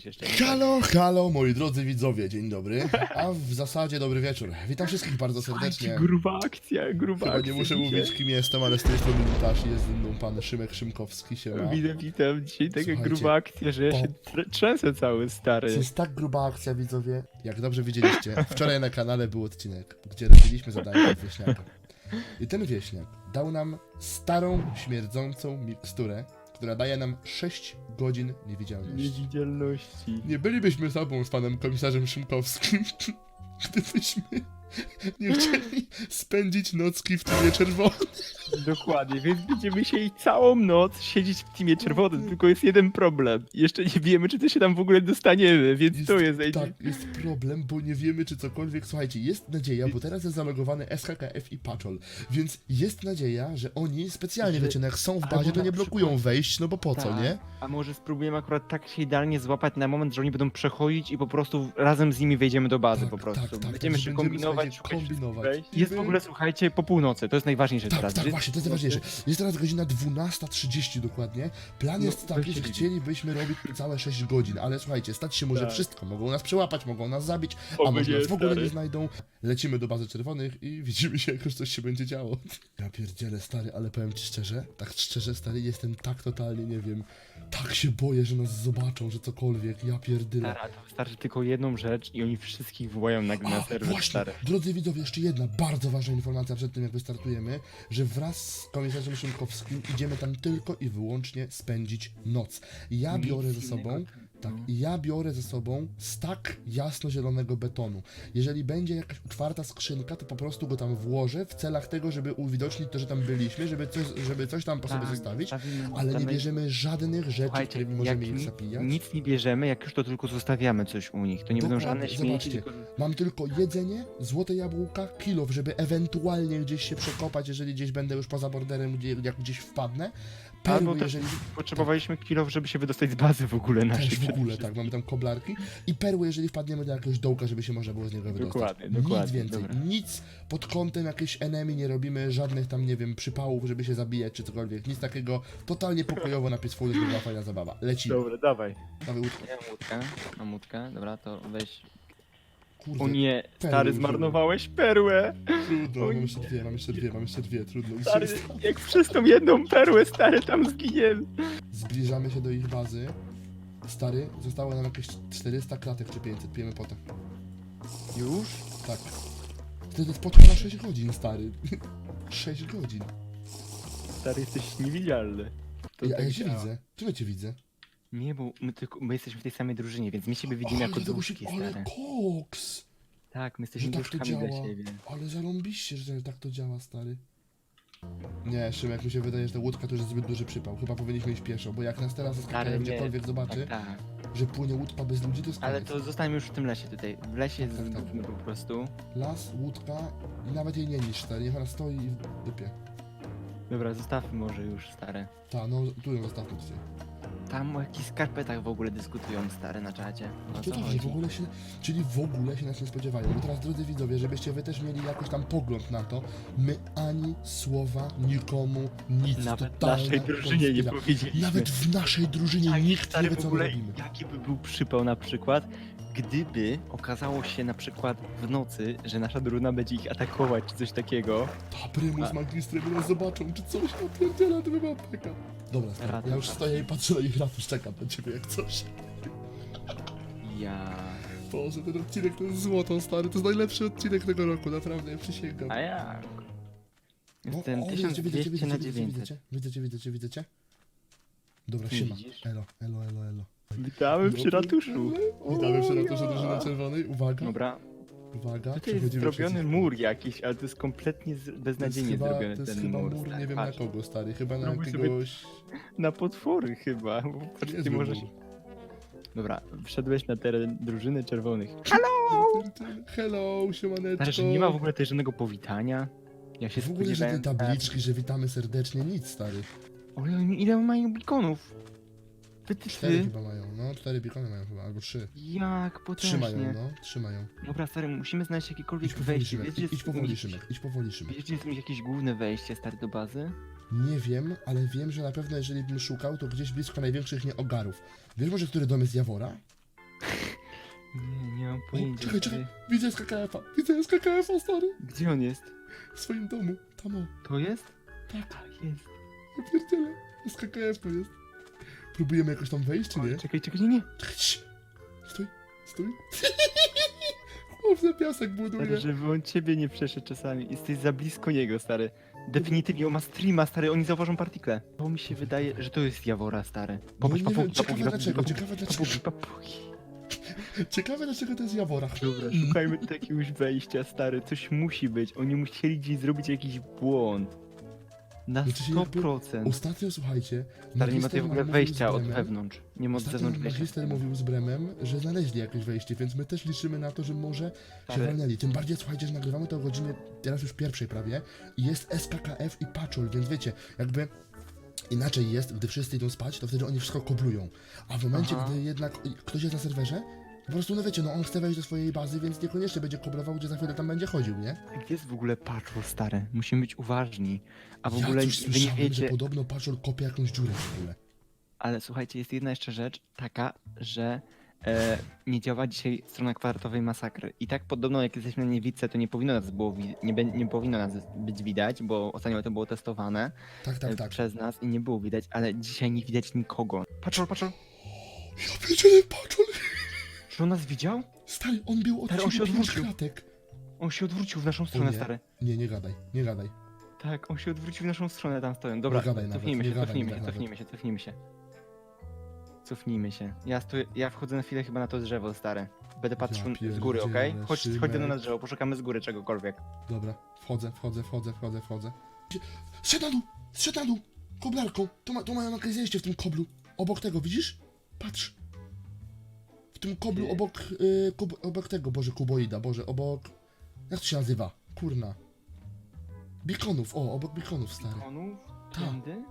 jeszcze. Halo, halo, moi drodzy widzowie, dzień dobry. A w zasadzie dobry wieczór. Witam wszystkich bardzo serdecznie. Gruba akcja, gruba Chyba akcja nie muszę dzisiaj. mówić kim jestem, ale z tej strony Lutasz jest ze mną pan Szymek Szymkowski, siema. Witam, witam. Dzisiaj taka Słuchajcie, gruba akcja, że ja się tr- trzęsę cały To stary. jest tak gruba akcja, widzowie. Jak dobrze widzieliście, wczoraj na kanale był odcinek, gdzie robiliśmy zadanie od wieśniaka. I ten wieśniak dał nam starą, śmierdzącą miksturę, która daje nam 6 godzin niewidzialności. Niewidzialności. Nie bylibyśmy sobą z panem komisarzem Szymkowskim, gdybyśmy nie chcieli spędzić nocki w tymie czerwonym. Dokładnie, więc będziemy się i całą noc siedzieć w teamie czerwonym, tylko jest jeden problem. Jeszcze nie wiemy, czy to się tam w ogóle dostaniemy, więc to jest Tak, jest problem, bo nie wiemy, czy cokolwiek. Słuchajcie, jest nadzieja, bo teraz jest zalogowany SHKF i Patrol, więc jest nadzieja, że oni specjalnie, Że- wiecie, no jak są w bazie, to nie blokują przykład- wejść, no bo po co, Tak. nie? A może spróbujemy akurat tak się idealnie złapać na moment, że oni będą przechodzić i po prostu razem z nimi wejdziemy do bazy Tak, po prostu. tak, tak, będziemy tak, się kombinować, szukać kombinować. wszystkich wejść. I Jest w ogóle, słuchajcie, po północy, to jest najważniejsze Tak, teraz. tak, że- właśnie, to jest najważniejsze. Jest teraz godzina 12.30 dokładnie. Plan No, jest taki, weźcie że chcielibyśmy robić całe 6 godzin, ale słuchajcie, stać się może Tak. wszystko. Mogą nas przełapać, mogą nas zabić, Oby a może nie, nas w ogóle stary. nie znajdą. Lecimy do bazy czerwonych i widzimy się, jak już coś się będzie działo. Ja pierdzielę, stary, ale powiem ci szczerze, tak szczerze, stary, jestem tak totalnie, nie wiem, tak się boję, że nas zobaczą, że cokolwiek, ja pierdylę. Stara, to wystarczy tylko jedną rzecz i oni wszystkich wołają nagle na A, serwer właśnie, stary. Drodzy widzowie, jeszcze jedna bardzo ważna informacja przed tym, jak wystartujemy, że wraz z komisarzem Szynkowskim idziemy tam tylko i wyłącznie spędzić noc. Ja biorę ze sobą, tak, no. i ja biorę ze sobą stak jasno-zielonego betonu. Jeżeli będzie jakaś otwarta skrzynka, to po prostu go tam włożę w celach tego, żeby uwidocznić to, że tam byliśmy, żeby coś, żeby coś tam po sobie Tak, zostawić, ale nie bierzemy żadnych rzeczy, Słuchajcie, którymi możemy jak ich zabijać. Nic nie bierzemy, jak już to tylko zostawiamy coś u nich. To nie będą Dokładnie, żadne śmieci, zobaczcie. tylko... Mam tylko jedzenie, złote jabłka, kilof, żeby ewentualnie gdzieś się przekopać, jeżeli gdzieś będę już poza borderem, gdzie, jak gdzieś wpadnę. Perły, też jeżeli... potrzebowaliśmy kilof, żeby się wydostać z bazy w ogóle naszej. Też w przede ogóle, tak, mamy tam koblarki. I perły, jeżeli wpadniemy do jakiegoś dołka, żeby się można było z niego wydostać. Dokładnie, Nic dokładnie, więcej, dobra. nic pod kątem jakiejś enemy nie robimy, żadnych tam, nie wiem, przypałów, żeby się zabijać czy cokolwiek. Nic takiego, totalnie pokojowo na Peaceful, żeby była fajna zabawa. Lecimy. Dobra, dawaj. Dawaj łódkę. Ja mam łódkę, mam łódkę, dobra, to weź... Kurde, O nie, perły stary, zmarnowałeś perłę! trudno, mam jeszcze dwie, mam jeszcze dwie, mam jeszcze dwie, trudno. Nic Stary, się nie stało. jak przez tą jedną perłę, stary, tam zginiemy. Zbliżamy się do ich bazy. Stary, zostało nam jakieś 400 klatek czy 500, pijemy potem. Już? Tak. Wtedy spotka na 6 godzin, stary. 6 godzin. Stary, jesteś niewidzialny. To Ja, tak ja cię działa. widzę. Ja cię widzę? Nie, bo my, tylko, my jesteśmy w tej samej drużynie, więc my siebie widzimy Ale jako dlatego się- duszki, Ale stary. koks! Tak, my Że jesteśmy tak to duszkami dla działa. siebie. Ale zarąbiście, że tak to działa, stary. Nie, Szymek, mi się wydaje, że ta łódka to już jest zbyt duży przypał. Chyba powinniśmy iść pieszo, bo jak nas teraz Stary, zaskakują nie. gdziekolwiek zobaczy, Tak, tak. że płynie łódka bez ludzi, to jest Ale koniec. to zostańmy już w tym lesie tutaj. W lesie Tak, tak, tak. po prostu. Las, łódka i nawet jej nie niż, stary. Niech ona stoi i w dupie. Dobra, zostawmy może już, stare. Ta, no tu ją zostawmy dzisiaj. Tam o jakichś skarpetach w ogóle dyskutują, stare, na czacie. O To co w ogóle się, czyli w ogóle się nas nie spodziewają. Bo teraz, drodzy widzowie, żebyście wy też mieli jakoś tam pogląd na to, my ani słowa nikomu nic. Nawet w totalna naszej drużynie nie konspira- powiedzieliśmy. Nawet w naszej drużynie Tak, nikt nie stary, wie, w co my ogóle robimy. jaki by był przypał na przykład, gdyby okazało się na przykład w nocy, że nasza drużyna będzie ich atakować, czy coś takiego. Ta Prymus, A- magistrem nas zobaczą, czy coś tam pierdziela, to by była peka. Dobra, stary, ja już stoję i patrzę na ich ratusz, czekam na ciebie jak coś. Ja... Boże, ten odcinek to jest złoto, stary, to jest najlepszy odcinek tego roku, naprawdę, ja przysięgam. A jak? Jestem o, widzę cię, widzę cię, 1200 widzę na cię, widzę cię, 900. widzę cię, widzę cię, widzę cię. Dobra, siema. widzisz? Elo, elo, elo, elo. Witamy przy ratuszu. Witamy przy ratuszu drużyny czerwonej. Uwaga, Dobra, uwaga. tutaj jest przechodzimy zrobiony przeciw- mur jakiś, ale to jest kompletnie z- To jest beznadziejnie chyba, zrobiony to jest ten chyba mur. mur, nie wiem patrz. na kogo, stary. Chyba na Spróbuj sobie- jakiegoś... Na potwory chyba. bo Patrz, ty Niezły możesz... mur. Dobra, wszedłeś na teren drużyny czerwonych. Hello, siemaneczko. Stary, że nie ma w ogóle też żadnego powitania. Ja się W ogóle, że te spodziewałem... tabliczki, że witamy serdecznie, nic, stary. Oj, oni- ile mają bikonów? Cztery Wytyfy. chyba mają, no, cztery bikony mają chyba, albo trzy. Jak Trzy mają, potężnie. no, trzy mają. Dobra, stary, musimy znaleźć jakiekolwiek Idź powoli, wejście. Szymek, Wiesz, gdzie idź, jest powoli, Szymek, idź powoli, Szymek. Wiesz, gdzie jest jakieś główne wejście, stary, do bazy? Nie wiem, ale wiem, że na pewno jeżeli bym szukał, to gdzieś blisko największych nieogarów. Wiesz może, który dom jest Jawora? Nie, nie mam O, pojęcia. czekaj, stary. czekaj. Widzę SKKF-a. Widzę SKKF-a, stary. Gdzie on jest? W swoim domu. Tam o. To jest? Tak. A, jest. Ja pierdzielę. SKKF to jest. Próbujemy jakoś tam wejść, czy nie? Czekaj, czekaj, nie, nie. Czekaj, cii. Stój, stój. Chłopcy piasek buduje. Stary, żeby on ciebie nie przeszedł czasami. Jesteś za blisko niego, stary. Definitywnie, on ma streama, stary, oni zauważą partikle. Bo mi się wydaje, że to jest Jawora, stary. Popatrz, No nie wiem, papugi, ciekawe papugi, dlaczego, papugi, ciekawe dlaczego. papugi, papugi. Ciekawe dlaczego to jest Jawora. Dobra, szukajmy tu jakiegoś wejścia, stary. Coś musi być. Oni musieli gdzieś zrobić jakiś błąd. Na jakby 100%. Ostatnio, słuchajcie, Stary, nie ma magister tutaj w ogóle nam mówił wejścia od Bremem- wewnątrz. Nie ma od Ostatnio zewnątrz wejścia. magister mówił z Bremem, że znaleźli jakieś wejście, więc my też liczymy na to, że może się Stary, walnęli. Tym bardziej, słuchajcie, że nagrywamy to o godzinie teraz już pierwszej prawie i jest SKKF i Paczol, więc wiecie, jakby inaczej jest, gdy wszyscy idą spać, to wtedy oni wszystko koblują. A w momencie, Aha. gdy jednak ktoś jest na serwerze, po prostu, no wiecie, no on chce wejść do swojej bazy, więc niekoniecznie będzie koblował, gdzie za chwilę tam będzie chodził, nie? Gdzie jest w ogóle patrol, stary? Musimy być uważni. A w ja ogóle coś wy nie słyszałem, że wiecie... podobno Paczol kopie jakąś dziurę w ogóle. Ale słuchajcie, jest jedna jeszcze rzecz taka, że e, nie działa dzisiaj strona kwadratowej masakry. I tak podobno jak jesteśmy na niewidce, to nie powinno nas było wi- nie, nie powinno nas być widać, bo ostatnio to było testowane Tak, tak, e, tak. przez nas i nie było widać, ale dzisiaj nie widać nikogo. Patrol, patrol, Ja wiedziałem, Paczol! Czy on nas widział? Stary, on był od Stary, on się pięć odwrócił. kratek. On się odwrócił w naszą stronę, nie. stary. Nie, nie gadaj, nie gadaj. Tak, on się odwrócił w naszą stronę, tam stoją. Dobra, Nie gadaj nawet, cofnijmy nie się, gadaj cofnijmy mi się, tak cofnijmy się, cofnijmy się. Cofnijmy się. Ja, stoję, ja wchodzę na chwilę chyba na to drzewo, stare. Będę patrzył z góry, okej? pierdzielę, Chodź, chodź mną na drzewo, poszukamy z góry czegokolwiek. Dobra, wchodzę, wchodzę, wchodzę, wchodzę, wchodzę. Zszedł na dół, zszedł na dół, koblarką. Tu, ma, tu mają jakieś zejście w tym koblu. Obok tego, widzisz? Patrz. W tym koblu obok, y, kub, obok tego, Boże, kuboida, Boże, obok... Jak to się nazywa? Kurna. Bikonów, o, obok bikonów, stary. Konów? Tak. Tędy?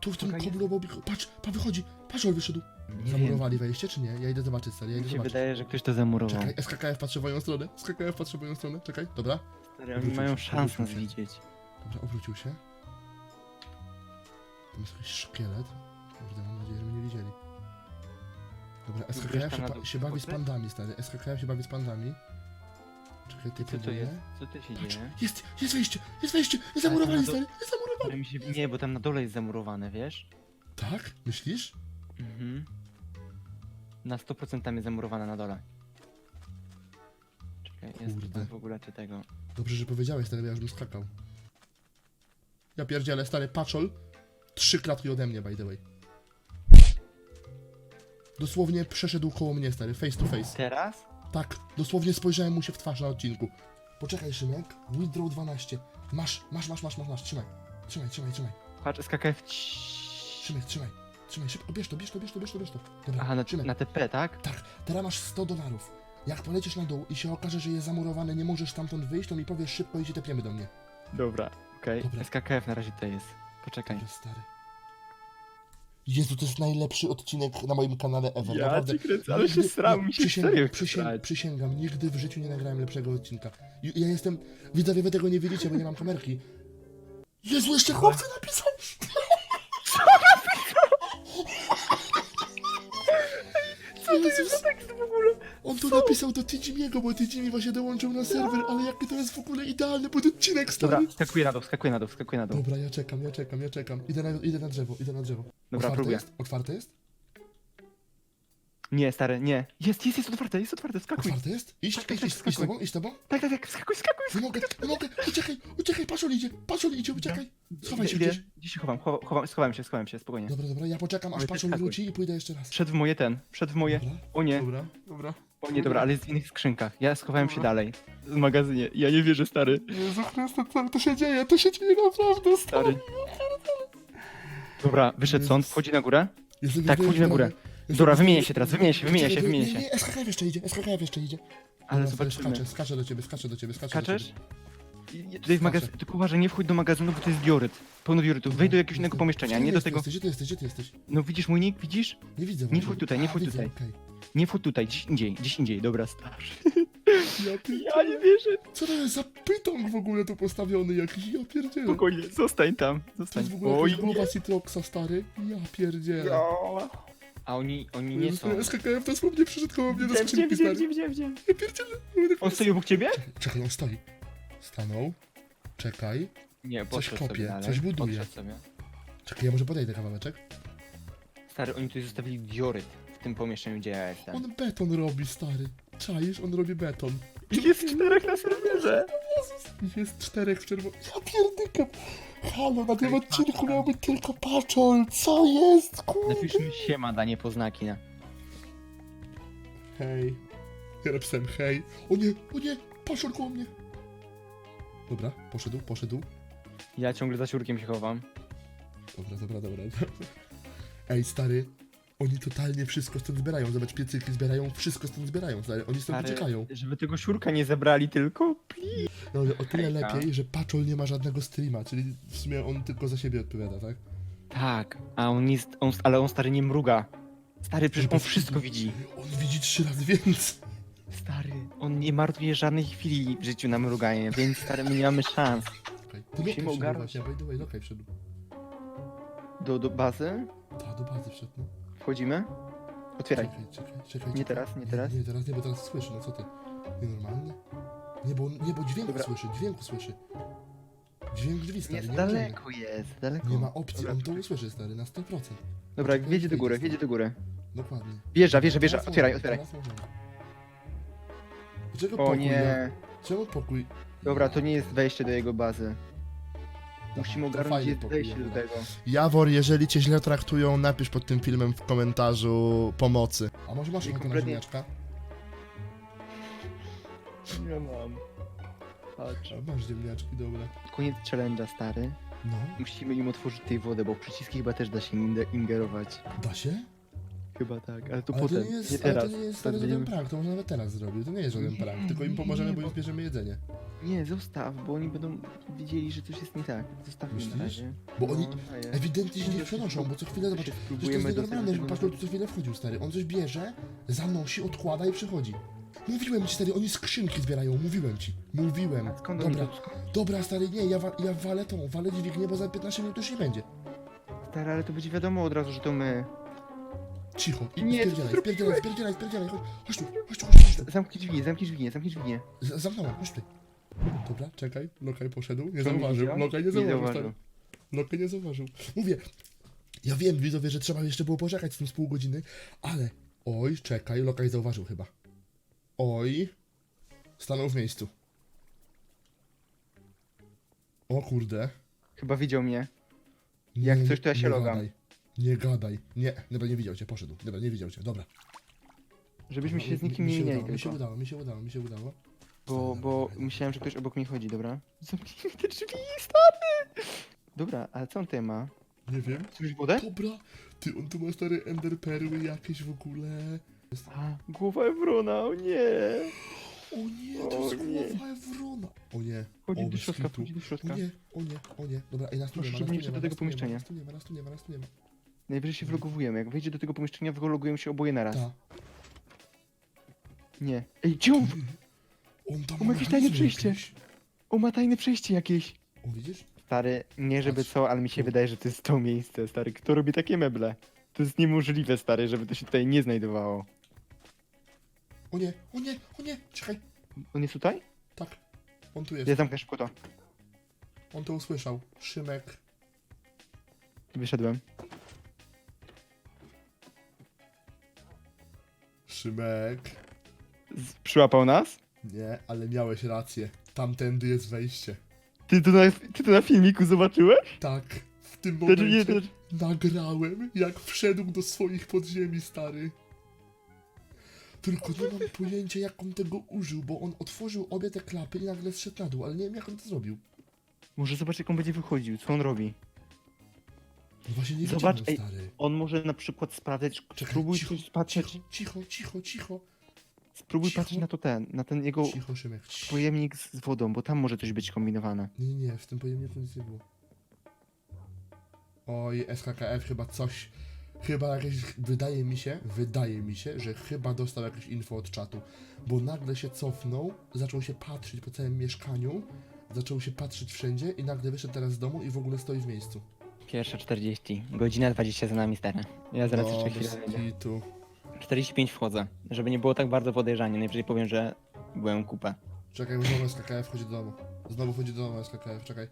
Tu w tym Czekaj, koblu obok bikonów. Patrz, pa wychodzi. Patrz, on wyszedł. Nie Zamurowali wejście, czy nie? Ja idę zobaczyć, stary, ja wiem. idę Mi się zobaczyć. wydaje, że ktoś to zamurował. Czekaj, SKKF patrzy w moją stronę. SKKF patrzy w moją stronę. Czekaj, dobra. Stary, oni mają się, szansę nas się. widzieć. Dobra, obrócił się. Tam jest jakiś szkielet. Kurde, mam nadzieję, że mnie nie widzieli. Dobra, tam się, dół się bawi z pandami, stary. SKKF się bawi z pandami. Czekaj, ty Co to próbuję. jest? Co to się Patrz, dzieje? jest, jest wejście, jest wejście! Jest Ale to- stary, jest mi się... Nie, bo tam na dole jest zamurowane, wiesz? Tak? Myślisz? Mhm. Na 100% tam jest zamurowane na dole. Czekaj, jest Kurde. tam w ogóle czy tego. Dobrze, że powiedziałeś, stary, bo ja już bym skakał. Ja pierdzielę, stary, paczol. Trzy klatki ode mnie, by the way. Dosłownie przeszedł koło mnie, stary, face to face. Teraz? Tak, dosłownie spojrzałem mu się w twarz na odcinku. Poczekaj, Szymek. Withdraw 12. Masz, masz, masz, masz, masz, masz. Trzymaj. Trzymaj, trzymaj, trzymaj. Patrz, SKKF. Szymek, trzymaj. Trzymaj, szybko, bierz to, bierz to, bierz to, bierz to, bierz to. Dobra, Aha, na, Szymek. na TP, tak? Tak, teraz masz 100 dolarów. Jak polecisz na dół i się okaże, że jest zamurowane, nie możesz stamtąd wyjść, to mi powiesz szybko i cię tepiemy do mnie. Dobra, okej. Dobra. SKKF na razie tutaj jest. Poczekaj. Dobra, stary. Jezu, to jest najlepszy odcinek na moim kanale ever, Ja naprawdę. cię kręcę, ale się sram, mi się przysięgam, serio chce przysięgam, nigdy w życiu nie nagrałem lepszego odcinka. Ja jestem, widzowie wy tego nie widzicie, bo nie mam kamerki. Jezu, jeszcze chłopcy napisał! Co to jest za tekst w ogóle? On to napisał do Tijimiego, bo Tijimi właśnie dołączył na serwer, ale jaki to jest w ogóle idealny pod odcinek, stary. Dobra, skakuję na dół, skakuję na dół, skakuję na dół. Dobra, ja czekam, ja czekam, ja czekam. Idę na, idę na drzewo, idę na drzewo. Dobra, Otwarte próbuję. jest? Otwarte jest? Nie, stary, nie. Jest, jest, jest otwarte, jest otwarte, skakuj. Otwarte jest? Iść, Tak, tak, iść, tak, iść, iść z skakuj. tobą, iść z tobą? Tak, tak, tak, skakuj, skakuj. Nie mogę, nie mogę, uciekaj, uciekaj, patrzol idzie, patrzol idzie, uciekaj. Schowaj się Idę, gdzieś. Gdzieś się chowam, chowam, chowam, schowałem się, schowałem się, spokojnie. Dobra, dobra, ja poczekam, aż Ale ty patrzol skakuj. wróci i pójdę jeszcze raz. Wszedł w moje ten, wszedł w moje. Dobra, O nie, dobra, dobra. o nie, dobra, ale jest w innych skrzynkach. Ja schowałem się Dobra. dalej. W magazynie. Ja nie wierzę, stary. Jezu Chryste, co to się dzieje? To się dzieje naprawdę, Stary. Dobra, wyszedł stąd, wchodzi na górę. Jezu, Tak, wchodzi na górę. Dobra, wymienię się teraz, wymienię się, wymienię się, wymienię się. SKKF jeszcze idzie, SKKF jeszcze idzie. Ale Dobra, zobaczymy. Do ciebie, skaczę do ciebie, skaczę do Skaczesz? ciebie. I- i Tutaj w magazynie, tylko uważaj, nie wchodź do magazynu, bo to jest dioryt. Pełno diorytów. Wejdź do jakiegoś innego pomieszczenia, Gdzie nie ty do jesteś? tego... Gdzie ty jesteś, gdzie ty jesteś? No widzisz mój nick, widzisz? Nie widzę Nie wchodź tutaj, nie A, wchodź widzę, tutaj. okej. Nie wchodź tutaj, gdzieś indziej, gdzieś indziej, dobra, starszy. Ja pier- Ja nie wierzę. Co to jest za pytąg w ogóle tu postawiony jakiś? Ja pierdzielę. Spokojnie, zostań tam, To zostań. jest w ogóle Oj, jakaś głowa Citroxa, stary. Ja pierdzielę. Ja. A oni, oni nie są. SKKF dosłownie przyszedł koło mnie do Wziąłem, skrzynki, wziąłem, stary. wziąłem, wziąłem. Ja pierdzielę. On stoi obok ciebie? Czekaj, on stoi. Stanął. Czekaj. Nie, Coś podszedł kopie, sobie dalej. coś buduje. Podszedł sobie. Czekaj, ja może podejdę kawałeczek. Stary, oni tutaj zostawili dioryt w tym pomieszczeniu, gdzie ja jestem. On beton robi, stary. Czaisz? On robi beton. Jest czterech na serwerze. Ich jest czterech w czerwonym. Ja pierdykam. Halo, na tym odcinku miał być tylko paczol. Co jest, kurde? Napiszmy siema, danie poznaki na. Hej. Ja napisałem hej. O nie, o nie, patrol koło mnie. Dobra, poszedł, poszedł. Ja ciągle za siurkiem się chowam. Dobra, dobra, dobra. Ej, stary. Oni totalnie wszystko stąd zbierają. Zobacz, piecyki zbierają, wszystko stąd zbierają, stary. Oni stąd Stary, uciekają. żeby tego siurka nie zebrali tylko. Please. No, ale o tyle Hejka. lepiej, że Paczol nie ma żadnego streama, czyli w sumie on tylko za siebie odpowiada, tak? Tak, a on jest, on, ale on stary nie mruga. Stary, przecież on wszystko widzi. On widzi trzy razy więcej. Stary, on nie marnuje żadnej chwili w życiu na mruganie, więc stary, my nie mamy szans. Okej, Musimy Lokaj wszedł ogarnąć. właśnie, by the way, Lokaj wszedł. Do, do bazy? Ta, do bazy wszedł, no. Wchodzimy? Otwieraj. Czekaj, czekaj, czekaj. Nie czekaj. teraz, nie teraz. Nie, teraz nie, bo teraz słyszy, no co ty? Nienormalnie? Nie, bo, nie, bo dźwięku Dobra. słyszy, dźwięku słyszy. Dźwięk drzwi, stary, Jest nie, możemy. daleko jest, daleko. Nie ma opcji, Dobra, on to usłyszy, stary, na 100%. Dobra, Czekaj, wjedzie do góry, stąd. wjedzie do góry. Dokładnie. Wjeżdża, wjeżdża, wjeżdża. Teraz Otwieraj, możemy, otwieraj. teraz możemy. Dlaczego O pokój ja? nie. Czemu pokój? Dobra, to nie jest wejście do jego bazy. Musimy to ogarnąć, wejście do tego. Jawor, jeżeli cię źle traktują, napisz pod tym filmem w komentarzu pomocy. A może masz I ochotę na kompletnie- ziemniaczka? Nie mam. Patrz. A, masz ziemniaczki, dobra. Koniec challenge'a, stary. No, Musimy im otworzyć tej wodę, bo przyciski chyba też da się inde- ingerować. da się? Chyba tak, ale to Ale potem, to nie jest, nie ale teraz. to nie jest stary żaden będziemy- prank, to można nawet teraz zrobić. To nie jest żaden prank, tylko im pomożemy, bo im zbierzemy jedzenie. Nie, zostaw, bo oni będą widzieli, że coś jest nie tak. Zostawmy na Myślisz? razie. Bo No, oni daję. ewidentnie się nie przenoszą, bo co chwilę zobacz, się Przecież to spróbujemy jest do nienormalne, że patrz, tu co chwilę wchodził, stary. On coś bierze, zanosi, odkłada i przychodzi. Mówiłem ci, stary, oni skrzynki zbierają, mówiłem ci. Mówiłem. A skąd oni Dobra, to- dobra, stary, nie, ja, wa ja walę tą, walę dźwignię, bo za 15 minut już nie będzie. Stary, ale to będzie wiadomo od razu, że to my. Cicho, i Nie, co spierdzielaj, ty spierdzielaj, spierdzielaj, spierdzielaj, chodź, chodź tu, chodź tu, chodź tu, chodź tu. Zamknij drzwi, zamknij drzwi, zamknij drzwi. Z- Zamknąłem, chodź tu. Dobra, czekaj, Lokaj poszedł, nie Co, zauważył, widział? Lokaj nie Nie zauważył, zauważył. stary. Lokaj nie zauważył. Mówię, ja wiem, widzowie, że trzeba jeszcze było poczekać z tym z pół godziny, ale, oj, czekaj, Lokaj zauważył chyba. Oj, stanął w miejscu. O kurde. Chyba widział mnie. Nie, Jak coś, to ja się logam. Gadaj. Nie gadaj. Nie, dobra, nie widział cię, poszedł. Dobra, nie widział cię, dobra. Żebyśmy się z Mi- nikim mi nie się mieli udało, mi się tylko. udało, mi się udało, mi się udało. Bo, Dobra, bo dobra. myślałem, że ktoś obok mnie chodzi, dobra? Zamknij te drzwi, stary! Dobra, ale co on tutaj ma? Nie wiem. Słyszysz wodę? Dobra, ty, on tu ma stare ender perły jakieś w ogóle. A, głowa Evrona, o nie! O nie, to O jest nie. głowa Ewrona. O nie. Chodzi o, do bez środka, kitu. wchodzi do O środka. nie, o nie, o nie. Dobra, ej, nas tu Proszę, nie ma, żeby nas nie wszedł do ma, tego nas tu nie ma, pomieszczenia. nas tu nie ma, nas tu nie ma, nas tu nie ma. Najwyżej się vlogowujemy, jak wejdzie do tego pomieszczenia, vlogujemy się oboje naraz. Ta. Nie. Ej, gdzie on? On tam O, ma jakieś tajne przejście. jakieś. O, ma tajne przejście jakieś. O, widzisz? Stary, nie żeby Patrz. co, ale mi się wydaje, że to jest to miejsce, stary. Kto robi takie meble? To jest niemożliwe, stary, żeby to się tutaj nie znajdowało. O nie, o nie, o nie, czekaj. On jest tutaj? Tak, on tu jest. Ja zamknę szybko to. On to usłyszał. Szymek. Wyszedłem. Szymek. Z przyłapał nas? Nie, ale miałeś rację. Tamtędy jest wejście. Ty to na, ty to na filmiku zobaczyłeś? Tak, w tym Znaczy nie, momencie to... nagrałem, jak wszedł do swoich podziemi, stary. Tylko nie mam pojęcia, jak on tego użył, bo on otworzył obie te klapy i nagle zszedł na dół, ale nie wiem, jak on to zrobił. Może zobacz, jak on będzie wychodził, co on robi. No właśnie nie Zobacz, wiedziałem, ej, stary. On może na przykład sprawdzać, Czekaj, spróbuj cicho, coś patrzeć, Cicho, cicho, cicho, cicho. spróbuj cicho. patrzeć na to ten, na ten jego Cicho, Szymek. cicho. pojemnik z wodą, bo tam może coś być kombinowane. Nie, nie, nie, w tym pojemniku nic nie było. Oj, SKKF chyba coś. Chyba jakieś. Wydaje mi się, wydaje mi się, że chyba dostał jakieś info od czatu. Bo nagle się cofnął, zaczął się patrzeć po całym mieszkaniu, zaczął się patrzeć wszędzie i nagle wyszedł teraz z domu i w ogóle stoi w miejscu. Pierwsza 40. Godzina 20 za nami, stary. Ja zaraz jeszcze No, chwilę bez wejdę. kitu. 45 wchodzę. Żeby nie było tak bardzo podejrzanie. Najwyżej powiem, że byłem kupę. Czekaj, bo znowu SKKF wchodzi do domu. Znowu wchodzi do domu SKKF, czekaj.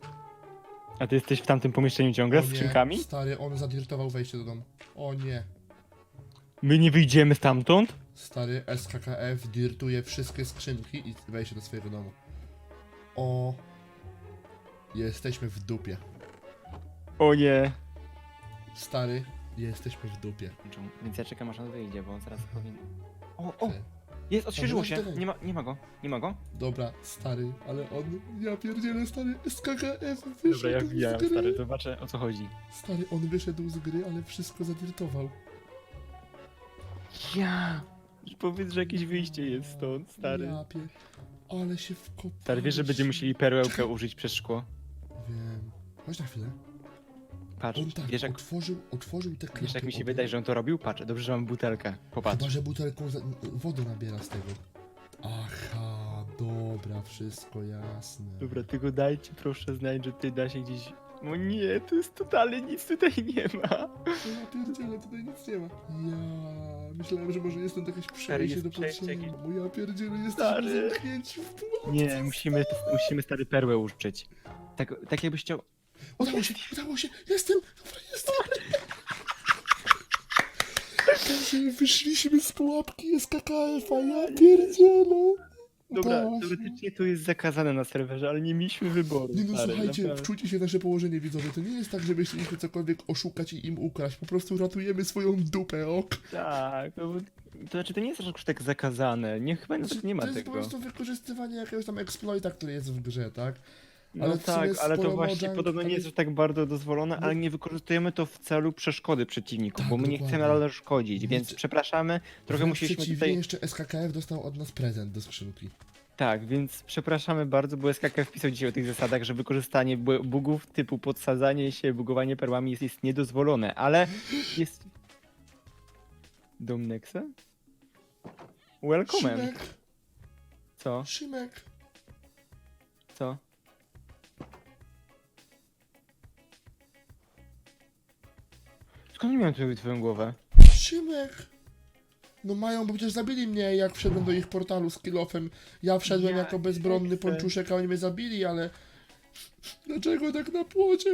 A ty jesteś w tamtym pomieszczeniu ciągle O z nie, skrzynkami? Stary, on zadirtował wejście do domu. O nie. My nie wyjdziemy stamtąd? Stary, SKKF dirtuje wszystkie skrzynki i wejście do swojego domu. O. Jesteśmy w dupie. O nie. Stary, jesteśmy w dupie. Więc ja czekam aż on wyjdzie, bo zaraz powinien... O, o! Jest, odświeżyło się. Nie ma, nie ma go. Nie ma go? Dobra, stary, ale on. Ja pierdzielę, stary, SKKF wyszedł Dobra, ja z wbijam, gry. stary. Zobaczę o co chodzi. Stary, on wyszedł z gry, ale wszystko zadirtował. Ja! Powiedz, że jakieś wyjście jest stąd, stary. Ja pier... Ale się wkopał. Stary, wiesz, że będziemy musieli perłełkę użyć przez szkło? Wiem. Chodź na chwilę. Patrz, On tak wiesz jak, otworzył, otworzył te klapy. wiesz jak mi się obie. wydaje, że on to robił? Patrz, dobrze, że mam butelkę. Popatrz. Chyba, że butelką za... wodę nabiera z tego. Aha, dobra, wszystko jasne. Dobra, tylko dajcie proszę znać, że ty da się gdzieś... O nie, to jest totalnie nic tutaj nie ma. Ja pierdzielę, tutaj nic nie ma. Ja myślałem, że może jest tam jakieś Stary, przejście jest do przejście podziemia. Ja pierdzielę, jesteśmy Stary. zamknięci w pułapce. Nie, musimy, musimy stary perłę użyć. Tak, tak jakbyś chciał... Udało się, udało się, jestem, dobra, jestem. Także wyszliśmy z pułapki SKKF-a, ja pierdzielę. Dobra, Udało się. teoretycznie to jest zakazane na serwerze, ale nie mieliśmy wyboru. Nie no stary, słuchajcie, naprawdę. wczujcie się w nasze położenie widzowie. To nie jest tak, że my chcieliśmy cokolwiek oszukać i im ukraść. Po prostu ratujemy swoją dupę, ok? Tak, no, bo- to znaczy to nie jest jakoś tak zakazane. Nie, chyba nawet nie ma to jest tego. po prostu wykorzystywanie jakiegoś tam exploita, który jest w grze, tak? No ale tak, ale to właśnie podobno nie jest tak bardzo dozwolone, No- ale nie wykorzystujemy to w celu przeszkody przeciwnikom, Tak, bo my nie chcemy dokładnie. ale szkodzić, Nic- więc przepraszamy, trochę musieliśmy tutaj... jeszcze SKKF dostał od nas prezent do skrzynki. Tak, więc przepraszamy bardzo, bo SKK wpisał dzisiaj o tych zasadach, że wykorzystanie bu- bugów typu podsadzanie się, bugowanie perłami jest, jest niedozwolone, ale jest... Dom Nexa? Welcome. Szymek, Co? Szymek. Co? Skąd nie miałem tutaj twoją głowę? Szymek! No mają, bo przecież zabili mnie, jak wszedłem do ich portalu z kilofem. Ja wszedłem Ja jako bezbronny pończuszek, a oni mnie zabili, ale... Dlaczego tak na płocie?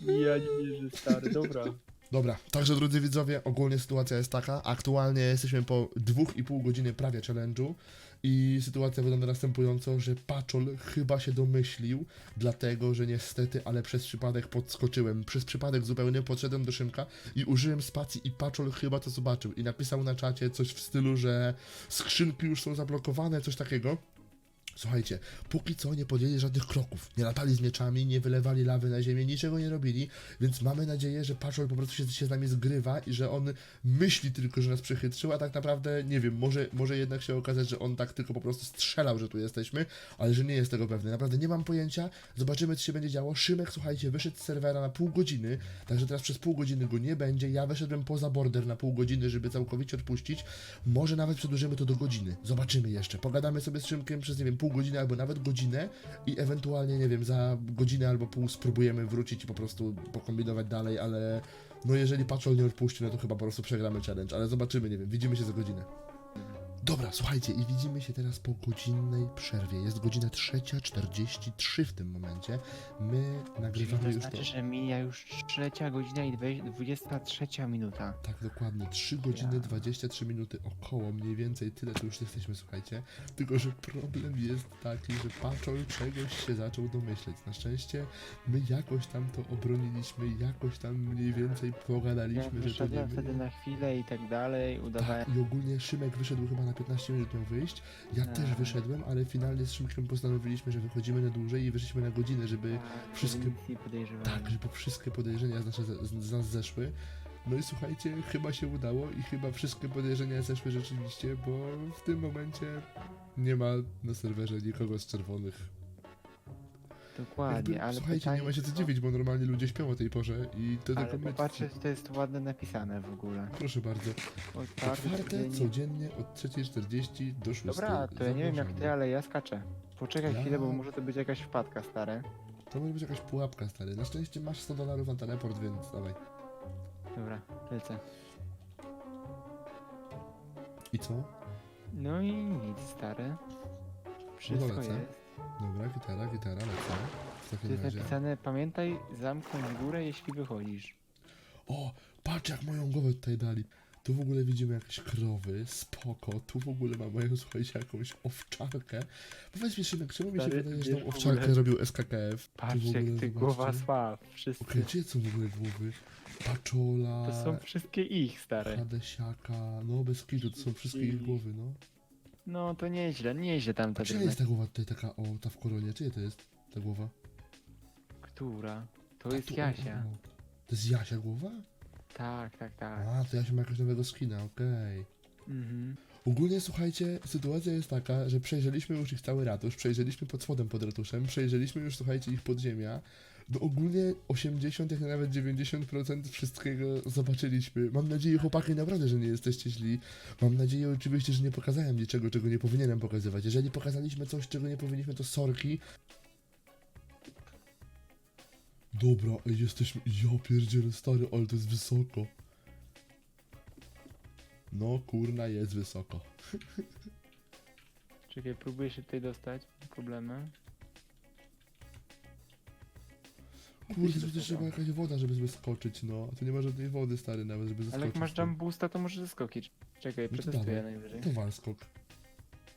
Ja nie wierzę, stary, dobra. Dobra, także drodzy widzowie, ogólnie sytuacja jest taka. Aktualnie jesteśmy po dwóch i pół godziny prawie challenge'u i sytuacja wygląda następująco, że Paczol chyba się domyślił, dlatego że niestety, ale przez przypadek podskoczyłem. Przez przypadek zupełnie podszedłem do Szymka i użyłem spacji i Paczol chyba to zobaczył i napisał na czacie coś w stylu, że skrzynki już są zablokowane, coś takiego. Słuchajcie, póki co nie podjęli żadnych kroków. Nie latali z mieczami, nie wylewali lawy na ziemię, niczego nie robili, więc mamy nadzieję, że Patrol po prostu się, się z nami zgrywa i że on myśli tylko, że nas przechytrzył, a tak naprawdę, nie wiem, może, może jednak się okazać, że on tak tylko po prostu strzelał, że tu jesteśmy, ale że nie jest tego pewny. Naprawdę nie mam pojęcia, zobaczymy, co się będzie działo. Szymek, słuchajcie, wyszedł z serwera na pół godziny, także teraz przez pół godziny go nie będzie. Ja wyszedłem poza border na pół godziny, żeby całkowicie odpuścić. Może nawet przedłużymy to do godziny. Zobaczymy jeszcze. Pogadamy sobie z Szymkiem przez, nie wiem, pół godziny albo nawet godzinę i ewentualnie, nie wiem, za godzinę albo pół spróbujemy wrócić i po prostu pokombinować dalej, ale no jeżeli Patrol nie odpuści, no to chyba po prostu przegramy challenge, ale zobaczymy, nie wiem, widzimy się za godzinę. Dobra, słuchajcie, i widzimy się teraz po godzinnej przerwie. Jest godzina 3.43 w tym momencie. My nagrywamy to już znaczy, to. że mija już trzecia godzina i dwe- 23 minuta. Tak, dokładnie. 3 godziny Ja. 23 minuty około, mniej więcej tyle to już jesteśmy, słuchajcie. Tylko, że problem jest taki, że Paczol czegoś się zaczął domyśleć. Na szczęście my jakoś tam to obroniliśmy, jakoś tam mniej więcej Ja pogadaliśmy, że to nie wyszedłem my. wtedy na chwilę i tak dalej, udawałem... Tak, i ogólnie Szymek wyszedł chyba na 15 minut miał wyjść. Ja Tak. też wyszedłem, ale finalnie z Szymkiem postanowiliśmy, że wychodzimy na dłużej i wyszliśmy na godzinę, żeby Tak, wszystkie- tak, żeby wszystkie podejrzenia z, nasze, z, z nas zeszły. No i słuchajcie, chyba się udało i chyba wszystkie podejrzenia zeszły rzeczywiście, bo w tym momencie nie ma na serwerze nikogo z czerwonych. Dokładnie, Jakby, ale słuchajcie, pytanie, nie ma się co dziwić, bo normalnie ludzie śpią o tej porze i to Ale tylko my. popatrzcie, to jest ładnie napisane w ogóle. Proszę bardzo. Otwarte Otwarte codziennie. od 3.40 do 6.00. Dobra, to ja nie wiem jak ty, ale ja skaczę. Poczekaj Ja- chwilę, bo może to być jakaś wpadka, stary. To może być jakaś pułapka, stary. Na szczęście masz 100 dolarów na teleport, więc dawaj. Dobra, lecę. I co? No i nic, stary. Wszystko lecę. jest. Dobra, gitara, gitara, lecę. W Tu takim jest razie... napisane, pamiętaj zamknąć górę, jeśli wychodzisz. O, patrz jak moją głowę tutaj dali. Tu w ogóle widzimy jakieś krowy, spoko. Tu w ogóle mamy, słuchajcie, jakąś owczarkę. Powiedz mi, Szymek, czemu mi się Stary, wydaje, że wiesz, tą w owczarkę ogóle- robił SKKF? Patrz jak ty głowa zobaczcie. sław. Wszyscy. Okej, czyje są w ogóle głowy? Paczola, To są wszystkie ich, stare. Hadesiaka, no bez kitu, to są wszystkie ich głowy, no. No to nieźle, nieźle tam A ta czyja jest ta głowa tutaj taka, o, ta w koronie? Czyja to jest ta głowa? Która? To jest tu, o, Jasia. o. To jest Jasia głowa? Tak, tak, tak. A, to Jasia ma jakiegoś nowego skina, okej. Mhm. Ogólnie słuchajcie, sytuacja jest taka, że przejrzeliśmy już ich cały ratusz, przejrzeliśmy pod spodem pod ratuszem, przejrzeliśmy już, słuchajcie, ich podziemia. No ogólnie 80, jak nawet 90% wszystkiego zobaczyliśmy. Mam nadzieję, chłopaki, naprawdę, że nie jesteście źli. Mam nadzieję oczywiście, że nie pokazałem niczego, czego nie powinienem pokazywać. Jeżeli pokazaliśmy coś, czego nie powinniśmy, to sorki. Dobra, jesteśmy... Ja pierdzielę, stary, ale to jest wysoko. No, kurna, jest wysoko. Czekaj, próbuję się tutaj dostać. Problemy. Kurde, to też trzeba jakaś woda, żeby wyskoczyć, no. A tu nie ma żadnej wody, stary, nawet, żeby Ale zeskoczyć. jak masz jump boosta, to możesz zeskoczyć. Czekaj, No to przetestuję dawaj. najwyżej. To wal skok.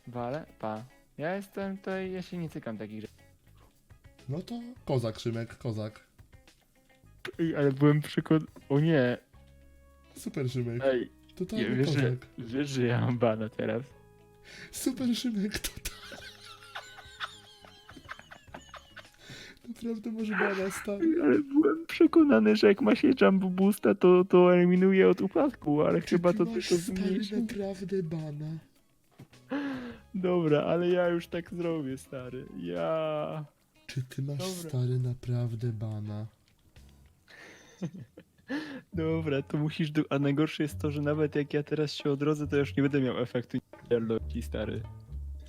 Wale? Pa. Ja jestem tutaj, ja się nie cykam takich rzeczy. No to kozak, Szymek, kozak. Ej, ale byłem przekonany... O nie! Super, Szymek. Ej, Totalny nie, wiesz, że, kozak. wiesz, że ja mam bana teraz. Super, Szymek, total. Naprawdę może bana, stary. Ale byłem przekonany, że jak ma się jump boosta, to, to eliminuje od upadku, ale chyba Ty to masz, tylko stary, zmniejszy. naprawdę bana. Dobra, ale ja już tak zrobię, stary. Ja... Czy ty masz, Dobra. stary, naprawdę bana? Dobra, to musisz... Do... A najgorsze jest to, że nawet jak ja teraz się odrodzę, to już nie będę miał efektu niewidzialności, stary.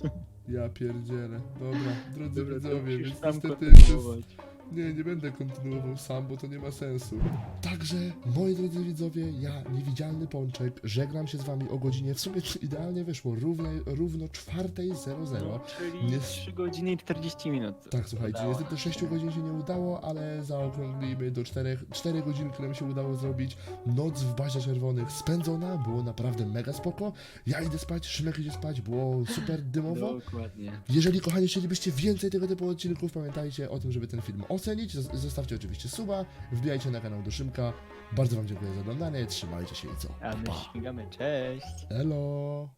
Ja pierdzielę. Dobra, drodzy Dobra, to widzowie, musisz więc niestety przez... kontynuować. Nie, nie będę kontynuował sam, bo to nie ma sensu. Także, moi drodzy widzowie, ja, niewidzialny pączek, żegnam się z wami o godzinie, w sumie idealnie wyszło, równo, równo 4.00. No, czyli Nie- 3 godziny i 40 minut. Tak, słuchajcie, Udało. niestety 6 godzin się nie udało, ale zaokrąglimy do 4, 4 godzin, które nam się udało zrobić. Noc w bazie czerwonych spędzona, było naprawdę mega spoko. Ja idę spać, Szymek idzie spać, było super dymowo. Dokładnie. Jeżeli kochani chcielibyście więcej tego typu odcinków, pamiętajcie o tym, żeby ten film ocenić. Zos- Zostawcie oczywiście suba, wbijajcie na kanał do Szymka. Bardzo wam dziękuję za oglądanie, trzymajcie się i co? A my Pa. śmigamy, cześć! Elo!